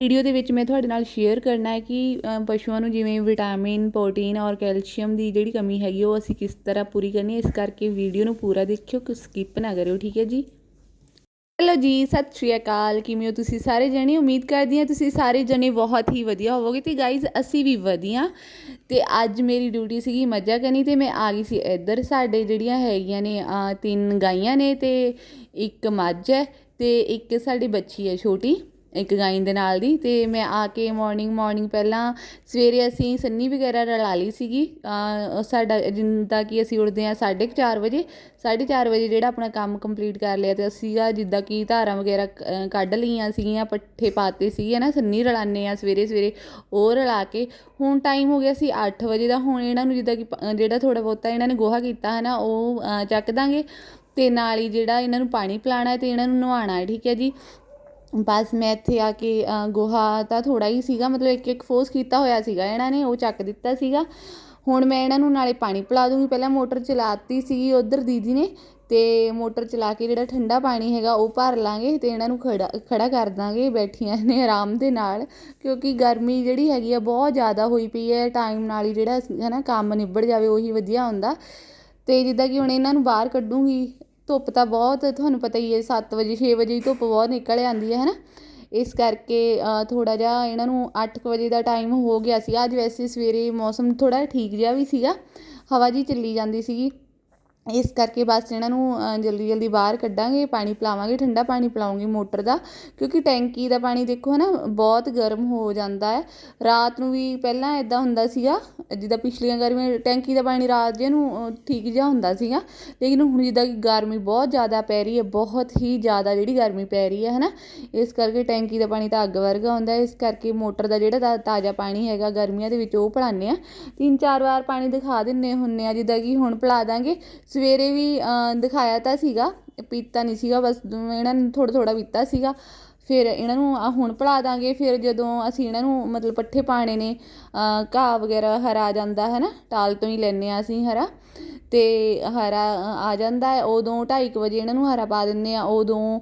Video ਦੇ ਵਿੱਚ ਮੈਂ ਤੁਹਾਡੇ ਨਾਲ ਸ਼ੇਅਰ ਕਰਨਾ ਹੈ ਕਿ ਪਸ਼ੂਆਂ ਨੂੰ ਜਿਵੇਂ ਵਿਟਾਮਿਨ ਪ੍ਰੋਟੀਨ ਔਰ ਕੈਲਸ਼ੀਅਮ ਦੀ ਜਿਹੜੀ ਕਮੀ ਹੈਗੀ ਉਹ ਅਸੀਂ ਕਿਸ ਤਰ੍ਹਾਂ ਪੂਰੀ ਕਰਨੀ ਹੈ? ਇਸ ਕਰਕੇ ਵੀਡੀਓ ਨੂੰ ਪੂਰਾ ਦੇਖਿਓ, ਕਿ ਸਕਿਪ ਨਾ ਕਰਿਓ, ਠੀਕ ਹੈ ਜੀ? ਹੈਲੋ ਜੀ, ਸਤਿ ਸ਼੍ਰੀ ਅਕਾਲ। ਕਿਵੇਂ ਹੋ ਤੁਸੀਂ ਸਾਰੇ ਜਣੇ? ਉਮੀਦ ਕਰਦੀ ਹਾਂ ਤੁਸੀਂ ਸਾਰੇ ਜਣੇ ਬਹੁਤ ਹੀ ਵਧੀਆ ਹੋਵੋਗੇ। ਤੇ ਗਾਈਜ਼ ਅਸੀਂ ਵੀ ਵਧੀਆ। ਤੇ ਅੱਜ ਮੇਰੀ ਡਿਊਟੀ ਸੀਗੀ ਮੱਝਾਂ ਕਰਨੀ ਤੇ ਮੈਂ ਆ ਗਈ ਸੀ ਇੱਧਰ। ਸਾਡੇ ਜਿਹੜੀਆਂ ਹੈਗੀਆਂ ਨੇ ਤਿੰਨ ਗਾਈਆਂ ਨੇ ਤੇ ਇੱਕ ਮੱਝ ਹੈ ਤੇ ਇੱਕ ਸਾਡੀ ਬੱਚੀ ਹੈ ਛੋਟੀ। ਇੱਕ ਗਾਈਂ ਦੇ ਨਾਲ ਦੀ ਤੇ ਮੈਂ ਆ ਕੇ ਮਾਰਨਿੰਗ ਮਾਰਨਿੰਗ ਪਹਿਲਾਂ ਸਵੇਰੇ ਅਸੀਂ ਸੰਨੀ ਵਗੈਰਾ ਰਲਾ ਲਈ ਸੀਗੀ। ਸਾਡਾ ਜਿੱਦਾਂ ਕਿ ਅਸੀਂ ਉੱਠਦੇ ਹਾਂ 4:30 ਵਜੇ 4:30 ਵਜੇ ਜਿਹੜਾ ਆਪਣਾ ਕੰਮ ਕੰਪਲੀਟ ਕਰ ਲਿਆ ਤੇ ਅਸੀਂ ਜਿੱਦਾਂ ਕਿ ਧਾਰਾਂ ਵਗੈਰਾ ਕੱਢ ਲਈਆਂ ਸੀਗੀਆਂ, ਪੱਠੇ ਪਾਤੇ ਸੀਗੇ ਨਾ ਸੰਨੀ ਰਲਾਉਂਦੇ ਆ ਸਵੇਰੇ ਸਵੇਰੇ ਉਹ ਰਲਾ ਕੇ। ਹੁਣ ਟਾਈਮ ਹੋ ਗਿਆ ਸੀ 8 ਵਜੇ ਦਾ, ਹੁਣ ਇਹਨਾਂ ਨੂੰ ਜਿੱਦਾਂ ਕਿ ਜਿਹੜਾ ਥੋੜਾ ਬਹੁਤਾ ਇਹਨਾਂ ਨੇ ਗੋਹਾ ਕੀਤਾ ਹੈ ਨਾ ਉਹ ਚੱਕ ਦਾਂਗੇ ਤੇ ਨਾਲ ਹੀ ਜਿਹੜਾ ਇਹਨਾਂ ਨੂੰ ਪਾਣੀ ਪਿਲਾਉਣਾ ਹੈ ਤੇ ਇਹਨਾਂ ਨੂੰ ਨਵਾਉਣਾ ਠੀਕ ਹੈ ਜੀ। ਬਸ ਮੈਂ ਇੱਥੇ ਆ ਕੇ ਗੋਹਾ ਤਾਂ ਥੋੜ੍ਹਾ ਹੀ ਸੀਗਾ, ਮਤਲਬ ਇੱਕ ਇੱਕ ਫੋਰਸ ਕੀਤਾ ਹੋਇਆ ਸੀਗਾ ਇਹਨਾਂ ਨੇ, ਉਹ ਚੱਕ ਦਿੱਤਾ ਸੀਗਾ। ਹੁਣ ਮੈਂ ਇਹਨਾਂ ਨੂੰ ਨਾਲੇ ਪਾਣੀ ਪਿਲਾ ਦੂੰਗੀ। ਪਹਿਲਾਂ ਮੋਟਰ ਚਲਾਤੀ ਸੀਗੀ ਉੱਧਰ ਦੀਦੀ ਨੇ ਅਤੇ ਮੋਟਰ ਚਲਾ ਕੇ ਜਿਹੜਾ ਠੰਡਾ ਪਾਣੀ ਹੈਗਾ ਉਹ ਭਰ ਲਾਂਗੇ ਅਤੇ ਇਹਨਾਂ ਨੂੰ ਖੜਾ ਖੜਾ ਕਰ ਦਾਂਗੇ ਬੈਠੀਆਂ ਨੇ ਆਰਾਮ ਦੇ ਨਾਲ, ਕਿਉਂਕਿ ਗਰਮੀ ਜਿਹੜੀ ਹੈਗੀ ਆ ਬਹੁਤ ਜ਼ਿਆਦਾ ਹੋਈ ਪਈ ਹੈ। ਟਾਈਮ ਨਾਲ ਹੀ ਜਿਹੜਾ ਹੈ ਨਾ ਕੰਮ ਨਿਬੜ ਜਾਵੇ ਉਹੀ ਵਧੀਆ ਹੁੰਦਾ। ਅਤੇ ਜਿੱਦਾਂ ਕਿ ਹੁਣ ਇਹਨਾਂ ਨੂੰ ਬਾਹਰ ਕੱਢੂੰਗੀ ਧੁੱਪ ਤਾਂ ਬਹੁਤ, ਤੁਹਾਨੂੰ ਪਤਾ ਹੀ ਹੈ, ਸੱਤ ਵਜੇ, ਛੇ ਵਜੇ ਧੁੱਪ ਬਹੁਤ ਨਿਕਲ ਆਉਂਦੀ ਹੈ ਹੈ ਨਾ ਇਸ ਕਰਕੇ ਥੋੜ੍ਹਾ ਜਿਹਾ ਇਹਨਾਂ ਨੂੰ ਅੱਠ ਕੁ ਵਜੇ ਦਾ ਟਾਈਮ ਹੋ ਗਿਆ ਸੀਗਾ। ਅੱਜ ਵੈਸੇ ਸਵੇਰੇ ਮੌਸਮ ਥੋੜਾ ਠੀਕ ਜਿਹਾ ਵੀ ਸੀਗਾ। ਹਵਾ ਜਿਹੀ ਚੱਲੀ ਜਾਂਦੀ ਸੀਗੀ। ਇਸ ਕਰਕੇ ਬਸ ਇਹਨਾਂ ਨੂੰ ਜਲਦੀ ਜਲਦੀ ਬਾਹਰ ਕੱਢਾਂਗੇ, ਪਾਣੀ ਪਿਲਾਵਾਂਗੇ, ਠੰਡਾ ਪਾਣੀ ਪਿਲਾਉਂਗੀ ਮੋਟਰ ਦਾ, ਕਿਉਂਕਿ ਟੈਂਕੀ ਦਾ ਪਾਣੀ ਦੇਖੋ ਹੈ ਨਾ ਬਹੁਤ ਗਰਮ ਹੋ ਜਾਂਦਾ ਹੈ। ਰਾਤ ਨੂੰ ਵੀ ਪਹਿਲਾਂ ਇਦਾਂ ਹੁੰਦਾ ਸੀਗਾ, ਜਿੱਦਾਂ ਪਿਛਲੀਆਂ ਗਰਮੀਆਂ ਟੈਂਕੀ ਦਾ ਪਾਣੀ ਰਾਤ ਜੇ ਨੂੰ ਠੀਕ ਜਿਹਾ ਹੁੰਦਾ ਸੀਗਾ, ਲੇਕਿਨ ਹੁਣ ਜਿੱਦਾਂ ਕਿ ਗਰਮੀ ਬਹੁਤ ਜ਼ਿਆਦਾ ਪੈ ਰਹੀ ਹੈ, ਬਹੁਤ ਹੀ ਜ਼ਿਆਦਾ ਜਿਹੜੀ ਗਰਮੀ ਪੈ ਰਹੀ ਹੈ ਹੈ ਨਾ ਇਸ ਕਰਕੇ ਟੈਂਕੀ ਦਾ ਪਾਣੀ ਤਾਂ ਅੱਗ ਵਰਗਾ ਹੁੰਦਾ ਇਸ ਕਰਕੇ ਮੋਟਰ ਦਾ ਜਿਹੜਾ ਤਾ- ਤਾਜ਼ਾ ਪਾਣੀ ਹੈਗਾ ਗਰਮੀਆਂ ਦੇ ਵਿੱਚ ਉਹ ਪਿਲਾਉਂਦੇ ਆ ਤਿੰਨ ਚਾਰ ਵਾਰ ਪਾਣੀ ਦਿਖਾ ਦਿੰਨੇ ਹੁੰਨੇ ਆ ਜਿੱਦਾਂ ਕਿ ਹੁਣ ਪਿਲਾ ਦਾਂਗੇ ਸਵੇਰੇ ਵੀ ਦਿਖਾਇਆ ਤਾਂ ਸੀਗਾ, ਪੀਤਾ ਨਹੀਂ ਸੀਗਾ, ਬਸ ਇਹਨਾਂ ਨੇ ਥੋੜ੍ਹਾ ਥੋੜ੍ਹਾ ਪੀਤਾ ਸੀਗਾ। ਫਿਰ ਇਹਨਾਂ ਨੂੰ, ਆਹ ਹੁਣ ਪਿਲਾ ਦਾਂਗੇ, ਫਿਰ ਜਦੋਂ ਅਸੀਂ ਇਹਨਾਂ ਨੂੰ ਮਤਲਬ ਪੱਠੇ ਪਾਣੇ ਨੇ ਘਾਹ ਵਗੈਰਾ ਹਰਾ ਜਾਂਦਾ ਹੈ ਨਾ ਟਾਲ ਤੋਂ ਹੀ ਲੈਂਦੇ ਹਾਂ ਅਸੀਂ ਹਰਾ। ਤੇ ਹਰਾ ਆ ਜਾਂਦਾ ਹੈ, ਉਦੋਂ 2:30 ਵਜੇ ਇਹਨਾਂ ਨੂੰ ਹਰਾ ਪਾ ਦਿੰਦੇ ਹਾਂ, ਉਦੋਂ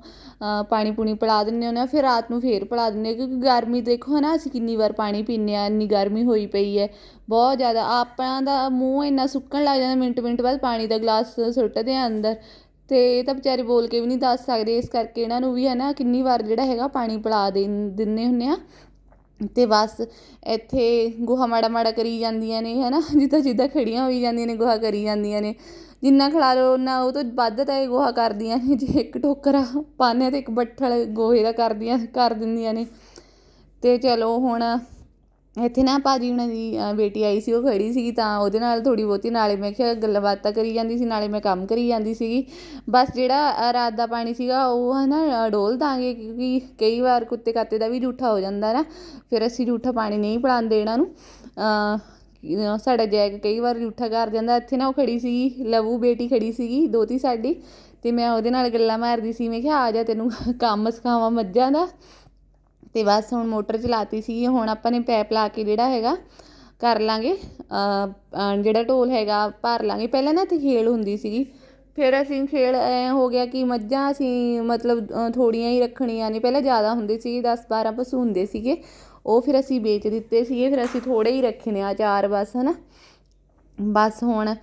ਪਾਣੀ ਪੂਣੀ ਪਿਲਾ ਦਿੰਦੇ ਹੁੰਦੇ ਹਾਂ, ਫਿਰ ਰਾਤ ਨੂੰ ਫਿਰ ਪਿਲਾ ਦਿੰਦੇ ਹਾਂ, ਕਿਉਂਕਿ ਗਰਮੀ ਦੇਖੋ ਹੈ ਨਾ ਅਸੀਂ ਕਿੰਨੀ ਵਾਰ ਪਾਣੀ ਪੀਂਦੇ ਹਾਂ, ਇੰਨੀ ਗਰਮੀ ਹੋਈ ਪਈ ਹੈ, ਬਹੁਤ ਜ਼ਿਆਦਾ, ਆਪਾਂ ਦਾ ਮੂੰਹ ਇੰਨਾ ਸੁੱਕਣ ਲੱਗ ਜਾਂਦਾ, ਮਿੰਟ ਮਿੰਟ ਬਾਅਦ ਪਾਣੀ ਦਾ ਗਲਾਸ ਸੁੱਟਦੇ ਹਾਂ ਅੰਦਰ ਅਤੇ ਇਹ ਤਾਂ ਵਿਚਾਰੇ ਬੋਲ ਕੇ ਵੀ ਨਹੀਂ ਦੱਸ ਸਕਦੇ, ਇਸ ਕਰਕੇ ਇਹਨਾਂ ਨੂੰ ਵੀ ਹੈ ਨਾ ਕਿੰਨੀ ਵਾਰ ਜਿਹੜਾ ਹੈਗਾ ਪਾਣੀ ਪਿਲਾ ਦਿੰ ਦਿੰਦੇ ਹੁੰਦੇ ਹਾਂ ਅਤੇ ਬਸ ਇੱਥੇ ਗੋਹਾ ਮਾੜਾ ਮਾੜਾ ਕਰੀ ਜਾਂਦੀਆਂ ਨੇ ਹੈ ਨਾ ਜਿੱਦਾਂ ਜਿੱਦਾਂ ਖੜੀਆਂ ਹੋਈ ਜਾਂਦੀਆਂ ਨੇ, ਗੋਹਾ ਕਰੀ ਜਾਂਦੀਆਂ ਨੇ। ਜਿੰਨਾ ਖਿਲਾ ਲਓ ਉਹਨਾਂ ਉਹ ਤੋਂ ਵੱਧ ਤਾਂ ਇਹ ਗੋਹਾ ਕਰਦੀਆਂ ਨੇ, ਜੇ ਇੱਕ ਟੋਕਰਾ ਪਾਉਂਦੇ ਹਾਂ ਤਾਂ ਇੱਕ ਬੱਠਲ ਗੋਹੇ ਦਾ ਕਰਦੀਆਂ, ਕਰ ਦਿੰਦੀਆਂ ਨੇ। ਅਤੇ ਚਲੋ ਹੁਣ ਇੱਥੇ ਨਾ ਭਾਅ ਜੀ ਉਹਨਾਂ ਦੀ ਬੇਟੀ ਆਈ ਸੀ, ਉਹ ਖੜ੍ਹੀ ਸੀਗੀ ਤਾਂ ਉਹਦੇ ਨਾਲ ਥੋੜ੍ਹੀ ਬਹੁਤੀ, ਨਾਲੇ ਮੈਂ ਕਿਹਾ ਗੱਲਾਂ ਬਾਤਾਂ ਕਰੀ ਜਾਂਦੀ ਸੀ, ਨਾਲੇ ਮੈਂ ਕੰਮ ਕਰੀ ਜਾਂਦੀ ਸੀਗੀ। ਬਸ ਜਿਹੜਾ ਰਾਤ ਦਾ ਪਾਣੀ ਸੀਗਾ, ਉਹ ਹੈ ਨਾ ਡੋਲ੍ਹ ਦਾਂਗੇ, ਕਿਉਂਕਿ ਕਈ ਵਾਰ ਕੁੱਤੇ ਕਾਤੇ ਦਾ ਵੀ ਜੂਠਾ ਹੋ ਜਾਂਦਾ ਨਾ, ਫਿਰ ਅਸੀਂ ਜੂਠਾ ਪਾਣੀ ਨਹੀਂ ਪਿਲਾਉਂਦੇ ਇਹਨਾਂ ਨੂੰ। ਸਾਡਾ ਜੈਕ ਕਈ ਵਾਰ ਜੂਠਾ ਕਰ ਜਾਂਦਾ, ਇੱਥੇ ਨਾ ਉਹ ਖੜ੍ਹੀ ਸੀਗੀ, ਲਵੂ ਬੇਟੀ ਖੜ੍ਹੀ ਸੀਗੀ ਦੋਤੀ ਸਾਡੀ ਅਤੇ ਮੈਂ ਉਹਦੇ ਨਾਲ ਗੱਲਾਂ ਮਾਰਦੀ ਸੀ, ਮੈਂ ਕਿਹਾ ਆ ਜਾ ਤੈਨੂੰ ਕੰਮ ਸਿਖਾਵਾਂ ਮੱਝਾਂ ਦਾ। ਤੇ ਬਸ ਹੁਣ ਮੋਟਰ ਚਲਾਤੀ ਸੀ ਹੁਣ ਆਪਾਂ ਨੇ ਪੈਪ ਲਾ ਕੇ ਜਿਹੜਾ ਹੈਗਾ ਕਰ ਲਾਂਗੇ ਜਿਹੜਾ ਢੋਲ ਹੈਗਾ ਭਰ ਲਾਂਗੇ। ਪਹਿਲਾਂ ਨਾ ਇੱਥੇ ਖੇਲ ਹੁੰਦੀ ਸੀਗੀ ਫਿਰ ਅਸੀਂ ਖੇਲ ਐ ਹੋ ਗਿਆ ਕਿ ਮੱਝਾਂ ਅਸੀਂ ਮਤਲਬ ਅ, ਥੋੜ੍ਹੀਆਂ ਹੀ ਰੱਖਣੀਆਂ ਨੇ। ਪਹਿਲਾਂ ਜ਼ਿਆਦਾ ਹੁੰਦੇ ਸੀ 10 12 ਪਸ਼ੂ ਹੁੰਦੇ ਸੀਗੇ ਉਹ ਫਿਰ ਅਸੀਂ ਵੇਚ ਦਿੱਤੇ ਸੀਗੇ ਫਿਰ ਅਸੀਂ ਥੋੜ੍ਹੇ ਹੀ ਰੱਖੇ ਨੇ ਆ ਚਾਰ ਬਸ ਹਨਾ। ਬਸ ਹੁਣ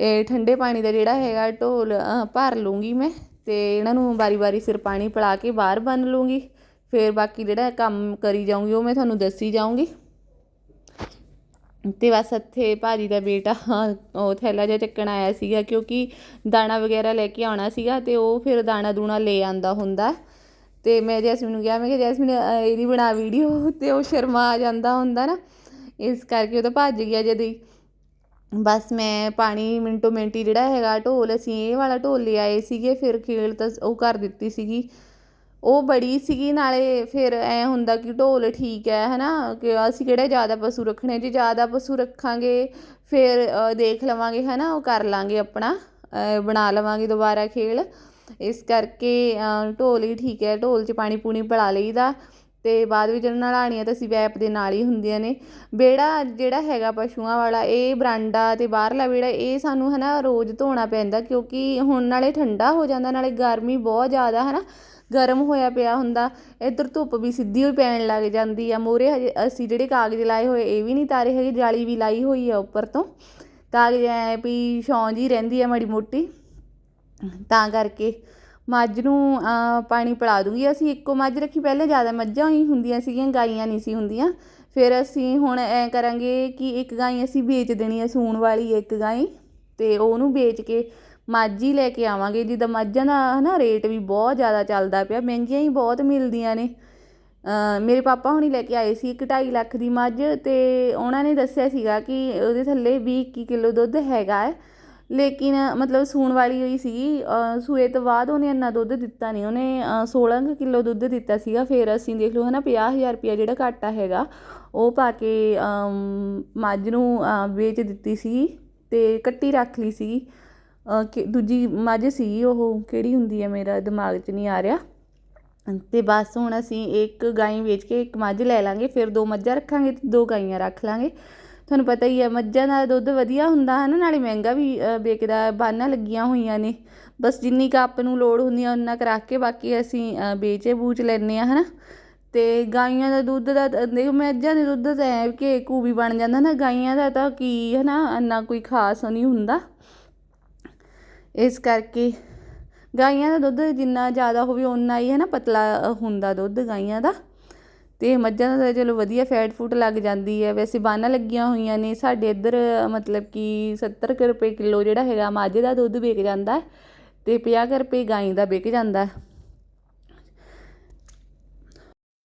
ਇਹ ਠੰਡੇ ਪਾਣੀ ਦਾ ਜਿਹੜਾ ਹੈਗਾ ਢੋਲ ਭਰ ਲੂੰਗੀ ਮੈਂ ਤੇ ਇਹਨਾਂ ਨੂੰ ਵਾਰੀ ਵਾਰੀ ਸਿਰ ਪਾਣੀ ਪਿਲਾ ਕੇ ਬਾਹਰ ਬੰਨ ਲੂੰਗੀ। ਫਿਰ ਬਾਕੀ ਜਿਹੜਾ ਕੰਮ ਕਰੀ ਜਾਊਂਗੀ ਉਹ ਮੈਂ ਤੁਹਾਨੂੰ ਦੱਸੀ ਜਾਊਂਗੀ। ਤੇ ਬਸ ਇੱਥੇ ਭਾਜੀ ਦਾ ਬੇਟਾ ਉਹ ਥੈਲਾ ਜਿਹਾ ਚੱਕਣ ਆਇਆ ਸੀਗਾ ਕਿਉਂਕਿ ਦਾਣਾ ਵਗੈਰਾ ਲੈ ਕੇ ਆਉਣਾ ਸੀਗਾ ਤੇ ਉਹ ਫਿਰ ਦਾਣਾ ਦੂਣਾ ਲੈ ਆਂਦਾ ਹੁੰਦਾ। ਤੇ ਮੈਂ ਜੈਸਮੀਨ ਨੂੰ ਕਿਹਾ ਮੈਂ ਕਿ ਜੈਸਮੀਨ ਅ, ਇਹਦੀ ਬਣਾ ਵੀਡੀਓ ਤੇ ਉਹ ਸ਼ਰਮਾ ਆ ਜਾਂਦਾ ਹੁੰਦਾ ਨਾ ਇਸ ਕਰਕੇ ਉਹ ਤਾਂ ਭੱਜ ਗਿਆ ਜਦ। ਬਸ ਮੈਂ ਪਾਣੀ ਮਿੰਟੋ ਮਿੰਟ ਹੀ ਜਿਹੜਾ ਹੈਗਾ ਢੋਲ ਅਸੀਂ ਇਹ ਵਾਲਾ ਢੋਲ ਲੈ ਆਏ ਸੀਗੇ ਫਿਰ ਖੇਲ ਤਾਂ ਉਹ ਕਰ ਦਿੱਤੀ ਸੀਗੀ। ਉਹ ਬੜੀ ਸੀਗੀ, ਨਾਲੇ ਫਿਰ ਐਂ ਹੁੰਦਾ ਕਿ ਢੋਲ ਠੀਕ ਹੈ ਹੈ ਨਾ ਕਿ ਅਸੀਂ ਕਿਹੜੇ ਜ਼ਿਆਦਾ ਪਸ਼ੂ ਰੱਖਣੇ? ਜੇ ਜ਼ਿਆਦਾ ਪਸ਼ੂ ਰੱਖਾਂਗੇ, ਫਿਰ ਦੇਖ ਲਵਾਂਗੇ ਹੈ ਨਾ ਉਹ ਕਰ ਲਾਂਗੇ ਆਪਣਾ ਬਣਾ ਲਵਾਂਗੇ ਦੁਬਾਰਾ ਖੇਲ। ਇਸ ਕਰਕੇ ਢੋਲ ਹੀ ਠੀਕ ਹੈ। ਢੋਲ 'ਚ ਪਾਣੀ ਪੂਣੀ ਪਿਲਾ ਲਈਦਾ ਅਤੇ ਬਾਅਦ ਵਿੱਚ ਨਲਾਣੀਆਂ ਤਾਂ ਅਸੀਂ ਵੈਪ ਦੇ ਨਾਲ ਹੀ ਹੁੰਦੀਆਂ ਨੇ। ਵਿਹੜਾ ਜਿਹੜਾ ਹੈਗਾ ਪਸ਼ੂਆਂ ਵਾਲਾ, ਇਹ ਬਰਾਂਡਾ ਅਤੇ ਬਾਹਰਲਾ ਵਿਹੜਾ, ਇਹ ਸਾਨੂੰ ਹੈ ਨਾ ਰੋਜ਼ ਧੋਣਾ ਪੈਂਦਾ ਕਿਉਂਕਿ ਹੁਣ ਨਾਲੇ ਠੰਡਾ ਹੋ ਜਾਂਦਾ, ਨਾਲੇ ਗਰਮੀ ਬਹੁਤ ਜ਼ਿਆਦਾ ਹੈ ਨਾ ਗਰਮ ਹੋਇਆ ਪਿਆ ਹੁੰਦਾ, ਇੱਧਰ ਧੁੱਪ ਵੀ ਸਿੱਧੀ ਹੋਈ ਪੈਣ ਲੱਗ ਜਾਂਦੀ ਆ। ਮੋਰੇ ਹਜੇ ਅਸੀਂ ਜਿਹੜੇ ਕਾਗਜ਼ ਲਾਏ ਹੋਏ, ਇਹ ਵੀ ਨਹੀਂ ਤਾਰੇ ਹੈਗੇ, ਜਾਲੀ ਵੀ ਲਾਈ ਹੋਈ ਆ ਉੱਪਰ ਤੋਂ। ਕਾਗਜ਼ ਐ ਵੀ ਛਾਂ ਜੀ ਰਹਿੰਦੀ ਆ ਮਾੜੀ ਮੋਟੀ। ਤਾਂ ਕਰਕੇ ਮੱਝ ਨੂੰ ਪਾਣੀ ਪਿਲਾ ਦੂੰਗੀ। ਅਸੀਂ ਇੱਕੋ ਮੱਝ ਰੱਖੀ, ਪਹਿਲੇ ਜ਼ਿਆਦਾ ਮੱਝਾਂ ਹੀ ਹੁੰਦੀਆਂ ਸੀਗੀਆਂ, ਗਾਈਆਂ ਨਹੀਂ ਸੀ ਹੁੰਦੀਆਂ। ਫਿਰ ਅਸੀਂ ਹੁਣ ਐ ਕਰਾਂਗੇ ਕਿ ਇੱਕ ਗਾਂ ਅਸੀਂ ਵੇਚ ਦੇਣੀ ਹੈ ਸੂਣ ਵਾਲੀ ਇੱਕ ਗਾਂ ਤੇ ਉਹਨੂੰ ਵੇਚ ਕੇ ਮਾਝੀ ਲੈ ਕੇ ਆਵਾਂਗੇ। ਜਿੱਦਾਂ ਮੱਝਾਂ ਦਾ ਹੈ ਨਾ ਰੇਟ ਵੀ ਬਹੁਤ ਜ਼ਿਆਦਾ ਚੱਲਦਾ ਪਿਆ। ਮਹਿੰਗੀਆਂ ਹੀ ਬਹੁਤ ਮਿਲਦੀਆਂ ਨੇ। ਮੇਰੇ ਪਾਪਾ ਹੁਣੀ ਲੈ ਕੇ ਆਏ ਸੀ ਇੱਕ ਢਾਈ ਲੱਖ ਦੀ ਮੱਝ ਅਤੇ ਉਹਨਾਂ ਨੇ ਦੱਸਿਆ ਸੀਗਾ ਕਿ ਉਹਦੇ ਥੱਲੇ ਵੀਹ ਇੱਕੀ ਕਿਲੋ ਦੁੱਧ ਹੈਗਾ ਹੈ। ਲੇਕਿਨ ਮਤਲਬ ਸੂਣ ਵਾਲੀ ਹੋਈ ਸੀਗੀ। ਸੂਏ ਤੋਂ ਬਾਅਦ ਉਹਨੇ ਇੰਨਾ ਦੁੱਧ ਦਿੱਤਾ ਨਹੀਂ। ਉਹਨੇ ਸੋਲ੍ਹਾਂ ਕੁ ਕਿਲੋ ਦੁੱਧ ਦਿੱਤਾ ਸੀਗਾ। ਫਿਰ ਅਸੀਂ ਦੇਖ ਲਓ ਹੈ ਨਾ ਪੰਜਾਹ ਹਜ਼ਾਰ ਰੁਪਇਆ ਜਿਹੜਾ ਘਾਟਾ ਹੈਗਾ, ਉਹ ਪਾ ਕੇ ਮੱਝ ਨੂੰ ਵੇਚ ਦਿੱਤੀ ਸੀ ਅਤੇ ਕੱਟੀ ਰੱਖ ਲਈ ਸੀ ਕਿ ਦੂਜੀ ਮੱਝ ਸੀ ਉਹ ਕਿਹੜੀ ਹੁੰਦੀ ਹੈ ਮੇਰਾ ਦਿਮਾਗ 'ਚ ਨਹੀਂ ਆ ਰਿਹਾ। ਅਤੇ ਬਸ ਹੁਣ ਅਸੀਂ ਇੱਕ ਗਾਂ ਵੇਚ ਕੇ ਇੱਕ ਮੱਝ ਲੈ ਲਵਾਂਗੇ ਫਿਰ ਦੋ ਮੱਝਾਂ ਰੱਖਾਂਗੇ ਅਤੇ ਦੋ ਗਾਈਆਂ ਰੱਖ ਲਾਂਗੇ। ਤੁਹਾਨੂੰ ਪਤਾ ਹੀ ਹੈ ਮੱਝਾਂ ਦਾ ਦੁੱਧ ਵਧੀਆ ਹੁੰਦਾ ਹੈ ਨਾ ਨਾਲੇ ਮਹਿੰਗਾ ਵੀ ਅ, ਵਿਕਦਾ ਬਾਨਾਂ ਲੱਗੀਆਂ ਹੋਈਆਂ ਨੇ। ਬਸ ਜਿੰਨੀ ਕੁ ਆਪ ਨੂੰ ਲੋੜ ਹੁੰਦੀ ਆ ਉਨਾ ਕੁ ਰੱਖ ਕੇ ਬਾਕੀ ਅਸੀਂ ਅ, ਵੇਚੇ ਬੂਚ ਲੈਂਦੇ ਆ ਨਾ ਅਤੇ ਗਾਈਆਂ ਦਾ ਦੁੱਧ ਦਾ ਦੇਖੋ ਮੱਝਾਂ ਦੇ ਦੁੱਧ ਤਾਂ ਐ ਕਿ ਘੂ ਵੀ ਬਣ ਜਾਂਦਾ ਨਾ ਗਾਈਆਂ ਦਾ ਤਾਂ ਕੀ ਹੈ ਨਾ ਇੰਨਾ ਕੋਈ ਖਾਸ ਨਹੀਂ ਹੁੰਦਾ। ਇਸ ਕਰਕੇ ਗਾਈਆਂ ਦਾ ਦੁੱਧ ਜਿੰਨਾ ਜ਼ਿਆਦਾ ਹੋਵੇ ਓਨਾ ਹੀ ਹੈ ਨਾ ਪਤਲਾ ਹੁੰਦਾ ਦੁੱਧ ਗਾਈਆਂ ਦਾ। ਅਤੇ ਮੱਝਾਂ ਦਾ ਤਾਂ ਚਲੋ ਵਧੀਆ ਫੈਟ ਫੂਟ ਲੱਗ ਜਾਂਦੀ ਹੈ। ਵੈਸੇ ਬਾਨਾਂ ਲੱਗੀਆਂ ਹੋਈਆਂ ਨੇ। ਸਾਡੇ ਇੱਧਰ ਮਤਲਬ ਕਿ 70 ਕੁ ਰੁਪਏ ਕਿਲੋ ਜਿਹੜਾ ਹੈਗਾ ਮੱਝ ਦਾ ਦੁੱਧ ਵਿਕ ਜਾਂਦਾ ਅਤੇ ਪੰਜਾਹ ਕੁ ਰੁਪਏ ਗਾਈ ਦਾ ਵਿਕ ਜਾਂਦਾ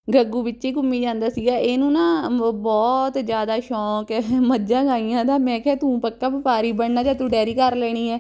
ਗੱਗੂ ਵਿੱਚ ਹੀ ਘੁੰਮੀ ਜਾਂਦਾ ਸੀਗਾ। ਇਹਨੂੰ ਨਾ ਮ- ਬਹੁਤ ਜ਼ਿਆਦਾ ਸ਼ੌਂਕ ਹੈ ਮੱਝਾਂ ਗਾਈਆਂ ਦਾ। ਮੈਂ ਕਿਹਾ ਤੂੰ ਪੱਕਾ ਵਪਾਰੀ ਬਣਨਾ ਜਾਂ ਤੂੰ ਡੈਰੀ ਕਰ ਲੈਣੀ ਹੈ?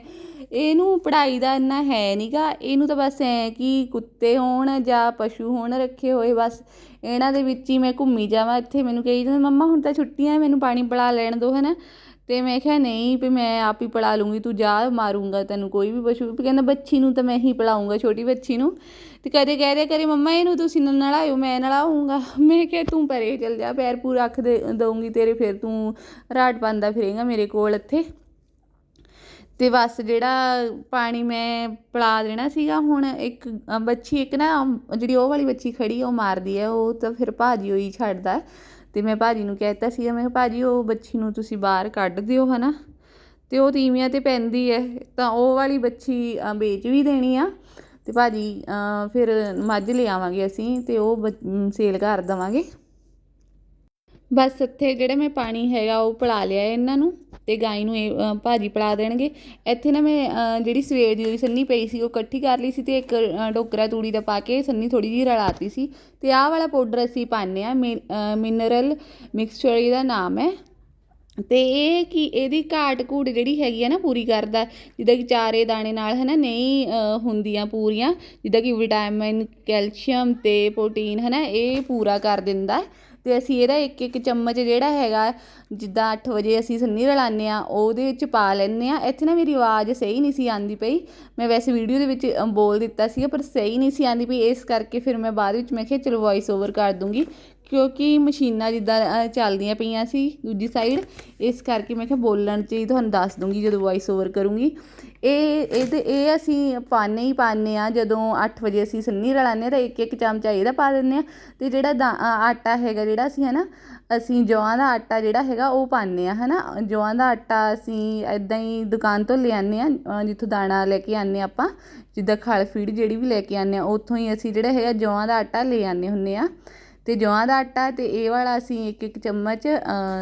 ਇਹਨੂੰ ਪੜ੍ਹਾਈ ਦਾ ਇੰਨਾ ਹੈ ਨਹੀਂਗਾ ਇਹਨੂੰ ਤਾਂ ਬਸ ਐਂ ਕਿ ਕੁੱਤੇ ਹੋਣ ਜਾਂ ਪਸ਼ੂ ਹੋਣ ਰੱਖੇ ਹੋਏ, ਬਸ ਇਹਨਾਂ ਦੇ ਵਿੱਚ ਹੀ ਮੈਂ ਘੁੰਮੀ ਜਾਵਾਂ, ਇੱਥੇ ਮੈਨੂੰ ਕਹੀ ਜਾਂਦਾ, ਮੰਮਾ, ਹੁਣ ਤਾਂ ਛੁੱਟੀਆਂ ਮੈਨੂੰ ਪਾਣੀ ਪਿਲਾ ਲੈਣ ਦਿਓ ਹੈ ਨਾ ਅਤੇ ਮੈਂ ਕਿਹਾ, ਨਹੀਂ, ਵੀ ਮੈਂ ਆਪ ਹੀ ਪਿਲਾ ਲੂੰਗੀ, ਤੂੰ ਜਾ, ਮਾਰੂੰਗਾ ਤੈਨੂੰ ਕੋਈ ਵੀ ਪਸ਼ੂ ਵੀ ਕਹਿੰਦਾ, ਬੱਚੀ ਨੂੰ ਤਾਂ ਮੈਂ ਹੀ ਪਿਲਾਉਂਗਾ, ਛੋਟੀ ਬੱਚੀ ਨੂੰ ਅਤੇ ਕਦੇ ਕਹਿ ਰਿਹਾ ਕਰੇ, ਮੰਮਾ, ਇਹਨੂੰ ਤੁਸੀਂ ਨ- ਨਲਾਇਓ, ਮੈਂ ਨਲਾਉਂਗਾ ਮੈਂ ਕਿਹਾ, ਤੂੰ ਪਰੇ ਚੱਲ ਜਾ, ਪੈਰ ਪੂਰ ਰੱਖ ਦੇ ਦਊਂਗੀ ਤੇਰੇ, ਫਿਰ ਤੂੰ ਰਾਟ ਪਾਉਂਦਾ ਫਿਰੇਗਾ ਮੇਰੇ ਕੋਲ ਇੱਥੇ ਅਤੇ ਬਸ ਜਿਹੜਾ ਪਾਣੀ ਮੈਂ ਪਿਲਾ ਦੇਣਾ ਸੀਗਾ ਹੁਣ ਇੱਕ ਅ, ਇੱਕ ਨਾ ਜਿਹੜੀ ਉਹ ਵਾਲੀ ਬੱਚੀ ਖੜ੍ਹੀ ਉਹ ਮਾਰਦੀ ਹੈ ਉਹ ਤਾਂ ਫਿਰ ਭਾਅ ਭਾਜੀ ਹੋਈ ਛੱਡਦਾ। ਅਤੇ ਮੈਂ ਭਾਅ ਜੀ ਨੂੰ ਕਹਿ ਦਿੱਤਾ ਸੀਗਾ ਮੈਂ ਕਿਹਾ ਭਾਜੀ ਉਹ ਬੱਚੀ ਨੂੰ ਤੁਸੀਂ ਬਾਹਰ ਕੱਢ ਦਿਓ ਹੈ ਨਾ ਅਤੇ ਉਹ ਤੀਵੀਆਂ ਤੇ ਪੈਂਦੀ ਹੈ ਤਾਂ ਉਹ ਵਾਲੀ ਬੱਚੀ ਵੇਚ ਵੀ ਦੇਣੀ ਆ। ਅਤੇ ਭਾਅ ਜੀ ਫਿਰ ਮੱਝ ਲਿਆਵਾਂਗੇ ਅਸੀਂ ਅਤੇ ਉਹ ਸੇਲ ਕਰ ਦੇਵਾਂਗੇ। ਬਸ ਇੱਥੇ ਜਿਹੜਾ ਮੈਂ ਪਾਣੀ ਹੈਗਾ ਉਹ ਪਿਲਾ ਲਿਆ ਇਹਨਾਂ ਨੂੰ। ਤੇ ਗਾਈ ਨੂੰ ਇਹ ਭਾਜੀ ਪਿਲਾ ਦੇਣਗੇ। ਇੱਥੇ ਨਾ ਮੈਂ ਜਿਹੜੀ ਸਵੇਰ ਦੀ ਹੋਈ ਸੰਨੀ ਪਈ ਸੀ ਉਹ ਇਕੱਠੀ ਕਰ ਲਈ ਸੀ ਤੇ ਇੱਕ ਅ, ਟੋਕਰਾ ਤੂੜੀ ਦਾ ਪਾ ਕੇ ਸੰਨੀ ਥੋੜੀ ਜਿਹੀ ਰਲਾਤੀ ਸੀ। ਤੇ ਆਹ ਵਾਲਾ ਪਾਊਡਰ ਅਸੀਂ ਪਾਉਂਦੇ ਆ ਮਿਨਰਲ ਮਿਕਸਚਰ ਇਹਦਾ ਨਾਮ ਹੈ। ਅਤੇ ਇਹ ਕਿ ਇਹਦੀ ਘਾਟ ਘੂਟ ਜਿਹੜੀ ਹੈਗੀ ਆ ਨਾ ਪੂਰੀ ਕਰਦਾ, ਜਿੱਦਾਂ ਕਿ ਚਾਰੇ ਦਾਣੇ ਨਾਲ ਹੈ ਨਾ ਨਹੀਂ ਹੁੰਦੀਆਂ ਪੂਰੀਆਂ, ਜਿੱਦਾਂ ਕਿ ਵਿਟਾਮਿਨ, ਕੈਲਸ਼ੀਅਮ ਅਤੇ ਪ੍ਰੋਟੀਨ ਹੈ ਨਾ ਇਹ ਪੂਰਾ ਕਰ ਦਿੰਦਾ। ਅਤੇ ਅਸੀਂ ਇਹਦਾ ਇੱਕ ਇੱਕ ਚਮਚ ਜਿਹੜਾ ਹੈਗਾ, ਜਿੱਦਾਂ ਅੱਠ ਵਜੇ ਅਸੀਂ ਸੰਨੀ ਰਲਾਉਂਦੇ ਹਾਂ, ਉਹਦੇ ਵਿੱਚ ਪਾ ਲੈਂਦੇ ਹਾਂ। ਇੱਥੇ ਨਾ ਮੇਰੀ ਆਵਾਜ਼ ਸਹੀ ਨਹੀਂ ਸੀ ਆਉਂਦੀ ਪਈ। ਮੈਂ ਵੈਸੇ ਵੀਡੀਓ ਦੇ ਵਿੱਚ ਬੋਲ ਦਿੱਤਾ ਸੀਗਾ, ਪਰ ਸਹੀ ਨਹੀਂ ਸੀ ਆਉਂਦੀ ਪਈ। ਇਸ ਕਰਕੇ ਫਿਰ ਮੈਂ ਬਾਅਦ ਵਿੱਚ ਮੈਂ ਕਿਹਾ, ਚਲੋ ਵੌਇਸ ਓਵਰ ਕਰ ਦੂੰਗੀ। ਕਿਉਂਕਿ ਮਸ਼ੀਨਾਂ ਜਿੱਦਾਂ ਚੱਲਦੀਆਂ ਪਈਆਂ ਸੀ ਦੂਜੀ ਸਾਈਡ ਇਸ ਕਰਕੇ ਮੈਂ ਕਿਹਾ ਬੋਲਣ 'ਚ ਹੀ ਤੁਹਾਨੂੰ ਦੱਸ ਦੂੰਗੀ ਜਦੋਂ ਵੌਇਸ ਓਵਰ ਕਰੂੰਗੀ। ਇਹ ਇਹ ਇਹਦੇ ਇਹ ਅਸੀਂ ਪਾਣੇ ਹੀ ਪਾਣੇ ਆ ਜਦੋਂ 8 ਵਜੇ ਅਸੀਂ ਸੰਨੀ ਰਲਾਉਂਦੇ ਹਾਂ ਤਾਂ ਇੱਕ ਇੱਕ ਚਮਚਾ ਇਹਦਾ ਪਾ ਦਿੰਦੇ ਆ ਤੇ ਜਿਹੜਾ ਦਾ- ਆਟਾ ਹੈਗਾ ਜਿਹੜਾ ਅਸੀਂ ਹੈ ਨਾ ਅਸੀਂ ਜੌਆਂ ਦਾ ਆਟਾ ਜਿਹੜਾ ਹੈਗਾ ਉਹ ਪਾਉਂਦੇ ਆ ਹੈ ਨਾ ਜੌਆਂ ਦਾ ਆਟਾ ਅਸੀਂ ਇਦਾਂ ਹੀ ਦੁਕਾਨ ਤੋਂ ਲੈ ਆਉਂਦੇ ਆ ਜਿੱਥੋਂ ਦਾਣਾ ਲੈ ਕੇ ਆਉਂਦੇ ਹਾਂ ਆਪਾਂ, ਜਿੱਦਾਂ ਖਲ ਫੀਡ ਜਿਹੜੀ ਵੀ ਲੈ ਕੇ ਆਉਂਦੇ ਆ ਉੱਥੋਂ ਹੀ ਅਸੀਂ ਜਿਹੜਾ ਹੈਗਾ ਜੌਆਂ ਦਾ ਆਟਾ ਲੈ ਆਉਂਦੇ ਹੁੰਦੇ ਆ ਅਤੇ ਜੌਆਂ ਦਾ ਆਟਾ ਅਤੇ ਇਹ ਵਾਲਾ ਅਸੀਂ ਇੱਕ ਇੱਕ ਚਮਚ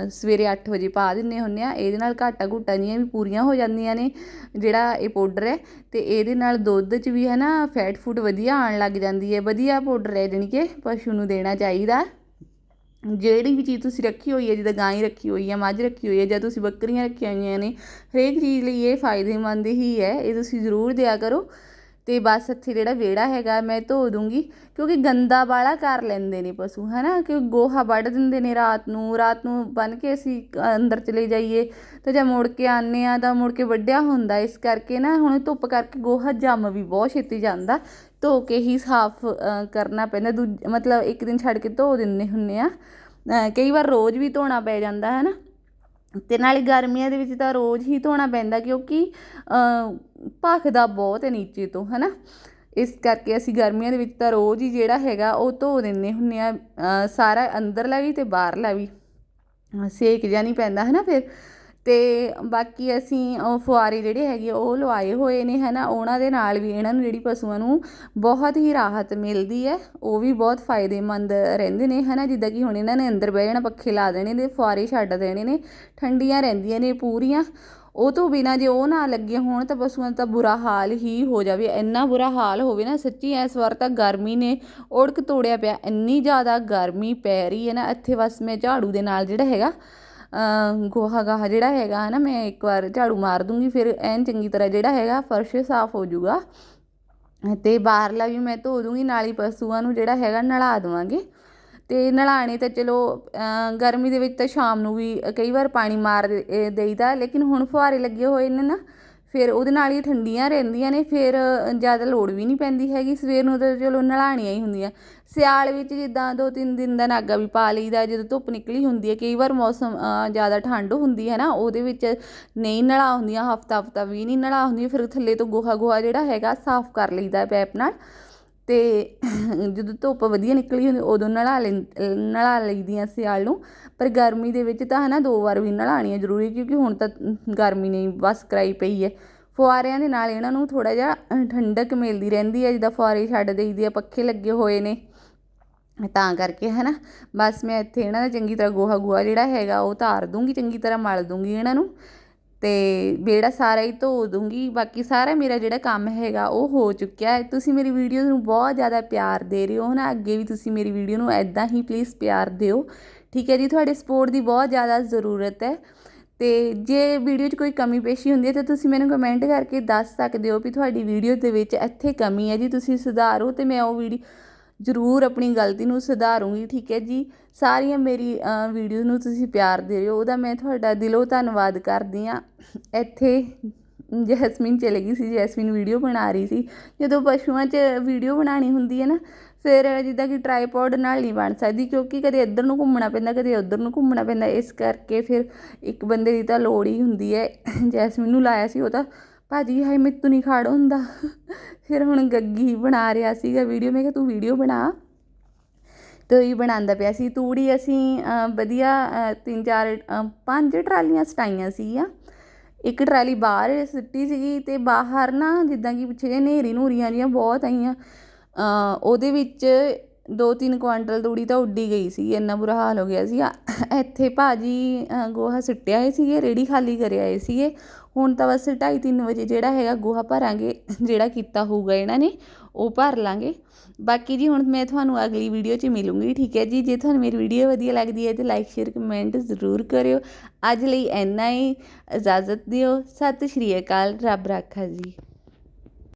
ਸਵੇਰੇ ਅੱਠ ਵਜੇ ਪਾ ਦਿੰਦੇ ਹੁੰਦੇ ਹਾਂ ਇਹਦੇ ਨਾਲ ਘਾਟਾ ਘੂਟਾ ਜੀਆਂ ਵੀ ਪੂਰੀਆਂ ਹੋ ਜਾਂਦੀਆਂ ਨੇ, ਜਿਹੜਾ ਇਹ ਪਾਊਡਰ ਹੈ। ਅਤੇ ਇਹਦੇ ਨਾਲ ਦੁੱਧ 'ਚ ਵੀ ਹੈ ਨਾ ਫੈਟ ਫੂਟ ਵਧੀਆ ਆਉਣ ਲੱਗ ਜਾਂਦੀ ਹੈ। ਵਧੀਆ ਪਾਊਡਰ ਹੈ ਜਾਣੀ ਕਿ ਪਸ਼ੂ ਨੂੰ ਦੇਣਾ ਚਾਹੀਦਾ। ਜਿਹੜੀ ਵੀ ਚੀਜ਼ ਤੁਸੀਂ ਰੱਖੀ ਹੋਈ ਹੈ, ਜਿੱਦਾਂ ਗਾਂ ਰੱਖੀ ਹੋਈ ਹੈ, ਮੱਝ ਰੱਖੀ ਹੋਈ ਹੈ, ਜਾਂ ਤੁਸੀਂ ਬੱਕਰੀਆਂ ਰੱਖੀਆਂ ਹੋਈਆਂ ਨੇ, ਹਰੇਕ ਚੀਜ਼ ਲਈ ਇਹ ਫਾਇਦੇਮੰਦ ਹੀ ਹੈ। ਇਹ ਤੁਸੀਂ ਜ਼ਰੂਰ ਦਿਆ ਕਰੋ। ਅਤੇ ਬਸ ਇੱਥੇ ਜਿਹੜਾ ਵਿਹੜਾ ਹੈਗਾ, ਮੈਂ ਧੋ ਦੂੰਗੀ, ਕਿਉਂਕਿ ਗੰਦਾ ਵਾਲਾ ਕਰ ਲੈਂਦੇ ਨੇ ਪਸ਼ੂ ਹੈ ਨਾ ਕਿ ਗੋਹਾ ਵੱਢ ਦਿੰਦੇ ਨੇ ਰਾਤ ਨੂੰ ਰਾਤ ਨੂੰ ਬੰਨ ਕੇ ਅਸੀਂ ਅੰਦਰ ਚਲੇ ਜਾਈਏ, ਤੇ ਜੇ ਮੁੜ ਕੇ ਆਉਂਦੇ ਹਾਂ ਤਾਂ ਮੁੜ ਕੇ ਵੱਢਿਆ ਹੁੰਦਾ, ਇਸ ਕਰਕੇ ਨਾ ਹੁਣ ਧੁੱਪ ਕਰਕੇ ਗੋਹਾ ਜੰਮ ਵੀ ਬਹੁਤ ਛੇਤੀ ਜਾਂਦਾ, ਧੋ ਕੇ ਹੀ ਸਾਫ਼ ਕਰਨਾ ਪੈਂਦਾ ਦੂ ਮਤਲਬ ਇੱਕ ਦਿਨ ਛੱਡ ਕੇ ਧੋ ਦਿੰਦੇ ਹੁੰਦੇ ਆ ਕਈ ਵਾਰ ਰੋਜ਼ ਵੀ ਧੋਣਾ ਪੈ ਜਾਂਦਾ ਹੈ ਨਾ ਅਤੇ ਨਾਲੇ ਗਰਮੀਆਂ ਦੇ ਵਿੱਚ ਤਾਂ ਰੋਜ਼ ਹੀ ਧੋਣਾ ਪੈਂਦਾ ਕਿਉਂਕਿ ਭਖਦਾ ਬਹੁਤ ਹੈ ਨੀਚੇ ਤੋਂ ਹੈ ਨਾ ਇਸ ਕਰਕੇ ਅਸੀਂ ਗਰਮੀਆਂ ਦੇ ਵਿੱਚ ਤਾਂ ਰੋਜ਼ ਹੀ ਜਿਹੜਾ ਹੈਗਾ ਉਹ ਧੋ ਦਿੰਦੇ ਹੁੰਦੇ ਹਾਂ ਸਾਰਾ ਅੰਦਰਲਾ ਵੀ ਅਤੇ ਬਾਹਰਲਾ ਵੀ। ਸੇਕ ਜਿਹਾ ਨਹੀਂ ਪੈਂਦਾ ਹੈ ਨਾ ਫਿਰ? ਅਤੇ ਬਾਕੀ ਅਸੀਂ ਫੁਆਰੇ ਜਿਹੜੇ ਹੈਗੇ ਉਹ ਲਵਾਏ ਹੋਏ ਨੇ ਹੈ ਨਾ ਉਹਨਾਂ ਦੇ ਨਾਲ ਵੀ ਇਹਨਾਂ ਨੂੰ ਜਿਹੜੀ ਪਸ਼ੂਆਂ ਨੂੰ ਬਹੁਤ ਹੀ ਰਾਹਤ ਮਿਲਦੀ ਹੈ, ਉਹ ਵੀ ਬਹੁਤ ਫਾਇਦੇਮੰਦ ਰਹਿੰਦੇ ਨੇ ਹੈ ਨਾ ਜਿੱਦਾਂ ਕਿ ਹੁਣ ਇਹਨਾਂ ਨੇ ਅੰਦਰ ਬਹਿ ਜਾਣਾ, ਪੱਖੇ ਲਾ ਦੇਣੇ ਨੇ, ਫੁਆਰੇ ਛੱਡ ਦੇਣੇ ਨੇ, ਠੰਡੀਆਂ ਰਹਿੰਦੀਆਂ ਨੇ ਪੂਰੀਆਂ। ਉਹ ਤੋਂ ਬਿਨਾਂ ਜੇ ਉਹ ਨਾ ਲੱਗੇ ਹੋਣ ਤਾਂ ਪਸ਼ੂਆਂ ਦਾ ਤਾਂ ਬੁਰਾ ਹਾਲ ਹੀ ਹੋ ਜਾਵੇ। ਇੰਨਾ ਬੁਰਾ ਹਾਲ ਹੋਵੇ ਨਾ, ਸੱਚੀ ਇਸ ਵਾਰ ਤਾਂ ਗਰਮੀ ਨੇ ਉੜਕ ਤੋੜਿਆ ਪਿਆ, ਇੰਨੀ ਜ਼ਿਆਦਾ ਗਰਮੀ ਪੈ ਰਹੀ ਹੈ ਨਾ, ਇੱਥੇ ਬਸ ਮੈਂ ਝਾੜੂ ਦੇ ਨਾਲ ਜਿਹੜਾ ਹੈਗਾ ਗੋਹਾ ਗਾਹਾ ਜਿਹੜਾ ਹੈਗਾ ਹੈ ਨਾ ਮੈਂ ਇੱਕ ਵਾਰ ਝਾੜੂ ਮਾਰ ਦੂੰਗੀ, ਫਿਰ ਐਨ ਚੰਗੀ ਤਰ੍ਹਾਂ ਜਿਹੜਾ ਹੈਗਾ ਫਰਸ਼ ਸਾਫ਼ ਹੋ ਜਾਊਗਾ। ਤੇ ਬਾਹਰਲਾ ਵੀ ਮੈਂ ਧੋ ਦੂੰਗੀ, ਨਾਲ ਹੀ ਪਸ਼ੂਆਂ ਨੂੰ ਜਿਹੜਾ ਹੈਗਾ ਨਲਾ ਦੇਵਾਂਗੇ। ਅਤੇ ਨਲਾਣੇ ਤਾਂ ਚਲੋ ਗਰਮੀ ਦੇ ਵਿੱਚ ਤਾਂ ਸ਼ਾਮ ਨੂੰ ਵੀ ਕਈ ਵਾਰ ਪਾਣੀ ਮਾਰ ਦੇਈਦਾ, ਲੇਕਿਨ ਹੁਣ ਫੁਹਾਰੇ ਲੱਗੇ ਹੋਏ ਨੇ ਨਾ ਫਿਰ ਉਹਦੇ ਨਾਲ ਹੀ ਠੰਡੀਆਂ ਰਹਿੰਦੀਆਂ ਨੇ, ਫਿਰ ਜ਼ਿਆਦਾ ਲੋੜ ਵੀ ਨਹੀਂ ਪੈਂਦੀ ਹੈਗੀ, ਸਵੇਰ ਨੂੰ ਤਾਂ ਚਲੋ ਨਲਾਣੀਆਂ ਹੀ ਹੁੰਦੀਆਂ। ਸਿਆਲ ਵਿੱਚ ਜਿੱਦਾਂ ਦੋ ਤਿੰਨ ਦਿਨ ਦਾ ਨਾਗਾ ਵੀ ਪਾ ਲਈਦਾ, ਜਦੋਂ ਧੁੱਪ ਨਿਕਲੀ ਹੁੰਦੀ ਹੈ, ਕਈ ਵਾਰ ਮੌਸਮ ਜ਼ਿਆਦਾ ਠੰਡ ਹੁੰਦੀ ਹੈ ਨਾ, ਉਹਦੇ ਵਿੱਚ ਨਹੀਂ ਨਲਾ ਹੁੰਦੀਆਂ ਹਫਤਾ ਹਫਤਾ ਵੀ ਨਹੀਂ ਨਲਾ ਹੁੰਦੀਆਂ, ਫਿਰ ਥੱਲੇ ਤੋਂ ਗੋਹਾ ਗੋਹਾ ਜਿਹੜਾ ਹੈਗਾ ਸਾਫ਼ ਕਰ ਲਈਦਾ ਪੈਪ ਨਾਲ। ਅਤੇ ਜਦੋਂ ਧੁੱਪ ਵਧੀਆ ਨਿਕਲੀ ਹੁੰਦੀ, ਉਦੋਂ ਨਲਾ ਲੈ, ਨਲਾ ਲਈਦੀਆਂ ਸਿਆਲ ਨੂੰ ਪਰ ਗਰਮੀ ਦੇ ਵਿੱਚ ਤਾਂ ਹੈ ਨਾ ਦੋ ਵਾਰ ਵੀ ਨਲਾਉਣੀਆਂ ਜ਼ਰੂਰੀ, ਕਿਉਂਕਿ ਹੁਣ ਤਾਂ ਗਰਮੀ ਨੇ ਬਸ ਕਰਾਈ ਪਈ ਹੈ ਫੁਆਰਿਆਂ ਦੇ ਨਾਲ ਇਹਨਾਂ ਨੂੰ ਥੋੜ੍ਹਾ ਜਿਹਾ ਠੰਡਕ ਮਿਲਦੀ ਰਹਿੰਦੀ ਹੈ ਜਿੱਦਾਂ ਫੁਆਰੇ ਛੱਡ ਦੇਈਦੇ ਆ, ਪੱਖੇ ਲੱਗੇ ਹੋਏ ਨੇ। ਤਾਂ ਕਰਕੇ ਹੈ ਨਾ ਬਸ ਮੈਂ ਇੱਥੇ ਇਹਨਾਂ ਦਾ ਚੰਗੀ ਤਰ੍ਹਾਂ ਗੋਹਾ ਗੋਹਾ ਜਿਹੜਾ ਹੈਗਾ, ਉਹ ਧਾਰ ਦੂੰਗੀ, ਚੰਗੀ ਤਰ੍ਹਾਂ ਮਲ ਦੂੰਗੀ ਇਹਨਾਂ ਨੂੰ। ਅਤੇ ਵਿਹੜਾ ਸਾਰਾ ਹੀ ਧੋ ਦੂੰਗੀ। ਬਾਕੀ ਸਾਰਾ ਮੇਰਾ ਜਿਹੜਾ ਕੰਮ ਹੈਗਾ ਉਹ ਹੋ ਚੁੱਕਿਆ ਹੈ। ਤੁਸੀਂ ਮੇਰੀ ਵੀਡੀਓ ਨੂੰ ਬਹੁਤ ਜ਼ਿਆਦਾ ਪਿਆਰ ਦੇ ਰਹੇ ਹੋ ਨਾ ਅੱਗੇ ਵੀ ਤੁਸੀਂ ਮੇਰੀ ਵੀਡੀਓ ਨੂੰ ਇੱਦਾਂ ਹੀ ਪਲੀਜ਼ ਪਿਆਰ ਦਿਓ। ਠੀਕ ਹੈ ਜੀ, ਤੁਹਾਡੇ ਸਪੋਰਟ ਦੀ ਬਹੁਤ ਜ਼ਿਆਦਾ ਜ਼ਰੂਰਤ ਹੈ। ਅਤੇ ਜੇ ਵੀਡੀਓ 'ਚ ਕੋਈ ਕਮੀ ਪੇਸ਼ੀ ਹੁੰਦੀ ਹੈ ਤਾਂ ਤੁਸੀਂ ਮੈਨੂੰ ਕਮੈਂਟ ਕਰਕੇ ਦੱਸ ਸਕਦੇ ਹੋ ਵੀ ਤੁਹਾਡੀ ਵੀਡੀਓ ਦੇ ਵਿੱਚ ਇੱਥੇ ਕਮੀ ਹੈ ਜੀ। ਤੁਸੀਂ ਸੁਧਾਰੋ ਅਤੇ ਮੈਂ ਉਹ ਵੀਡੀਓ ਜ਼ਰੂਰ ਆਪਣੀ ਗਲਤੀ ਨੂੰ ਸੁਧਾਰੂੰਗੀ, ਠੀਕ ਹੈ ਜੀ? ਸਾਰੀਆਂ ਮੇਰੀ ਵੀਡੀਓ ਨੂੰ ਤੁਸੀਂ ਪਿਆਰ ਦੇ ਰਹੇ ਹੋ, ਉਹਦਾ ਮੈਂ ਤੁਹਾਡਾ ਦਿਲੋਂ ਧੰਨਵਾਦ ਕਰਦੀ ਹਾਂ। ਇੱਥੇ ਜੈਸਮੀਨ ਚਲੇ ਗਈ ਸੀ, ਜੈਸਮੀਨ ਵੀਡੀਓ ਬਣਾ ਰਹੀ ਸੀ। ਜਦੋਂ ਪਸ਼ੂਆਂ 'ਚ ਵੀਡੀਓ ਬਣਾਉਣੀ ਹੁੰਦੀ ਹੈ ਨਾ, ਫਿਰ ਜਿੱਦਾਂ ਕਿ ਟਰਾਈਪੋਡ ਨਾਲ ਨਹੀਂ ਬਣ ਸਕਦੀ, ਕਿਉਂਕਿ ਕਦੇ ਇੱਧਰ ਨੂੰ ਘੁੰਮਣਾ ਪੈਂਦਾ, ਕਦੇ ਉੱਧਰ ਨੂੰ ਘੁੰਮਣਾ ਪੈਂਦਾ, ਇਸ ਕਰਕੇ ਫਿਰ ਇੱਕ ਬੰਦੇ ਦੀ ਤਾਂ ਲੋੜ ਹੀ ਹੁੰਦੀ ਹੈ। ਜੈਸਮੀਨ ਨੂੰ ਲਾਇਆ ਸੀ ਉਹ ਤਾਂ ਭਾਅ ਜੀ ਹਾਏ, ਮੈਤੋਂ ਨਹੀਂ ਖੜ ਹੁੰਦਾ। ਫਿਰ ਹੁਣ ਗੱਗੀ ਬਣਾ ਰਿਹਾ ਸੀਗਾ ਵੀਡੀਓ। ਮੈਂ ਕਿਹਾ, ਤੂੰ ਵੀਡੀਓ ਬਣਾ। ਤੇ ਬਣਾਉਂਦਾ ਪਿਆ ਸੀ। ਤੂੜੀ ਅਸੀਂ ਵਧੀਆ ਤਿੰਨ ਚਾਰ ਪੰਜ ਟਰਾਲੀਆਂ ਸਟਾਈਆਂ ਸੀਗੀਆਂ। ਇੱਕ ਟਰਾਲੀ ਬਾਹਰ ਸਿੱਟੀ ਸੀਗੀ ਤੇ ਬਾਹਰ ਨਾ ਜਿੱਦਾਂ ਕਿ ਪਿੱਛੇ ਜਿਹੇ ਹਨੇਰੀ ਨੂਰੀਆਂ ਜੀਆਂ ਬਹੁਤ ਆਈਆਂ। ਉਹਦੇ ਵਿੱਚ ਦੋ ਤਿੰਨ ਕੁਆਂਟਲ ਤੂੜੀ ਤਾਂ ਉੱਡੀ ਗਈ ਸੀ, ਇੰਨਾ ਬੁਰਾ ਹਾਲ ਹੋ ਗਿਆ ਸੀ। ਇੱਥੇ ਭਾਅ ਜੀ ਗੋਹਾ ਸਿੱਟਿਆ ਆਏ ਸੀਗੇ ਰੇਹੜੀ ਖਾਲੀ ਕਰਿਆ ਆਏ ਸੀਗੇ। ਹੁਣ ਤਾਂ ਬਸ ਢਾਈ ਤਿੰਨ ਵਜੇ ਜਿਹੜਾ ਹੈਗਾ ਗੋਹਾ ਭਰਾਂਗੇ, ਜਿਹੜਾ ਕੀਤਾ ਹੋਊਗਾ ਇਹਨਾਂ ਨੇ, ਉਹ ਭਰ ਲਾਂਗੇ। ਬਾਕੀ ਜੀ ਹੁਣ ਮੈਂ ਤੁਹਾਨੂੰ ਅਗਲੀ ਵੀਡੀਓ 'ਚ ਮਿਲੂੰਗੀ, ਠੀਕ ਹੈ ਜੀ? ਜੇ ਤੁਹਾਨੂੰ ਮੇਰੀ ਵੀਡੀਓ ਵਧੀਆ ਲੱਗਦੀ ਹੈ ਤਾਂ ਲਾਈਕ ਸ਼ੇਅਰ ਕਮੈਂਟ ਜ਼ਰੂਰ ਕਰਿਓ। ਅੱਜ ਲਈ ਇੰਨਾ ਹੀ। ਇਜਾਜ਼ਤ ਦਿਓ। ਸਤਿ ਸ਼੍ਰੀ ਅਕਾਲ। ਰੱਬ ਰਾਖਾ ਜੀ।